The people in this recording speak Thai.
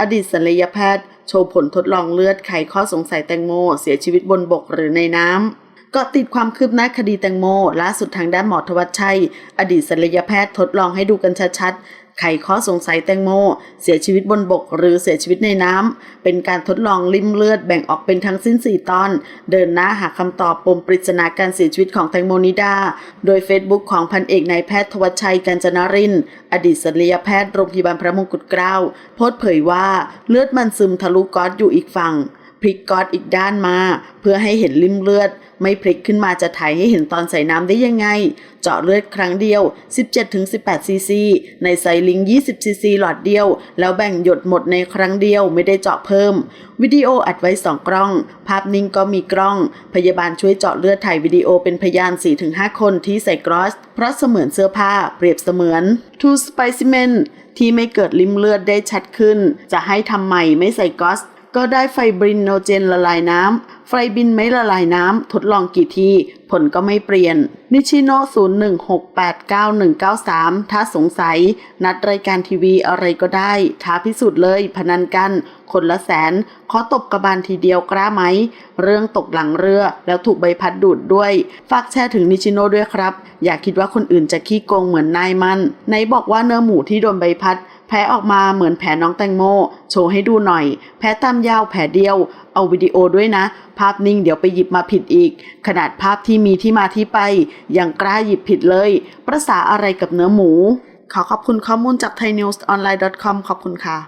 อดีตศัลยแพทย์ โชว์ผลทดลองเลือดไขข้อสงสัยแตงโม เสียชีวิตบนบกหรือในน้ำ กาะติดความคืบหน้าคดีแตงโมล่าสุดทางด้านหมอทวัชชัย อดีตศัลยแพทย์ทดลองให้ดูกันชัดๆ ไขข้อสงสัยแตงโม เสียชีวิตบนบกหรือเสียชีวิตในน้ำ เป็นการทดลองลิ่มเลือดแบ่งออกเป็นทั้งสิ้น 4 ตอน เดินหน้าหาคำตอบปมปริศนาการเสียชีวิตของแตงโมนิดา โดยเฟซบุ๊กของพันเอกนายแพทย์ทวัชชัยกัญจนริน อดีตศัลยแพทย์โรงพยาบาลพระมงกุฎเกล้าโพสต์เผยว่าเลือดมันซึมทะลุก๊อตอยู่อีกฝั่ง พลิกก๊อตอีกด้านมา เพื่อให้เห็นลิ่มเลือด ไม่พลิกขึ้นมาจะถ่ายให้เห็นตอนใส่น้ำได้ยังไง เจาะเลือดครั้งเดียว 17-18ซีซี ในไซลิง 20ซีซีหลอดเดียว แล้วแบ่งหยดหมดในครั้งเดียวไม่ได้เจาะเพิ่ม วิดีโออัดไว้ 2 กล้อง ภาพนิ่งก็มีกล้อง พยาบาลช่วยเจาะเลือดถ่ายวิดีโอเป็นพยาน 4-5 คนที่ใส่กรอส เพราะเสมือนเสื้อผ้าเปรียบเสมือน two specimen ที่ไม่เกิดลิ่มเลือดได้ชัดขึ้น จะให้ทำใหม่ไม่ใส่กอส ก็ได้ไฟบรินโนเจนละลายน้ำ ไฟบินไม่ละลายน้ำ ทดลองกี่ที ผลก็ไม่เปลี่ยน นิชิโน 01689193 ถ้าสงสัย นัดรายการทีวีอะไรก็ได้ ท้าพิสูจน์เลย พนันกัน คนละแสน ขอตบกระบาลทีเดียวกล้าไหม เรื่องตกหลังเรือแล้วถูกใบพัดดูดด้วย ฝากแชร์ถึงนิชิโนด้วยครับ อย่าคิดว่าคนอื่นจะขี้โกงเหมือนนายมันไหนบอกว่าเนื้อหมูที่โดนใบพัด แผลออกมาเหมือนแผลน้องแตงโม โชว์ให้ดูหน่อย แผลตามยาวแผลเดียว เอาวิดีโอด้วยนะ ภาพนิ่งเดี๋ยวไปหยิบมาผิดอีก ขนาดภาพที่มีที่มาที่ไป ยังกล้าหยิบผิดเลย ประสาอะไรกับเนื้อหมู ขอขอบคุณข้อมูลจาก thaiNewsOnline.com ขอบคุณค่ะ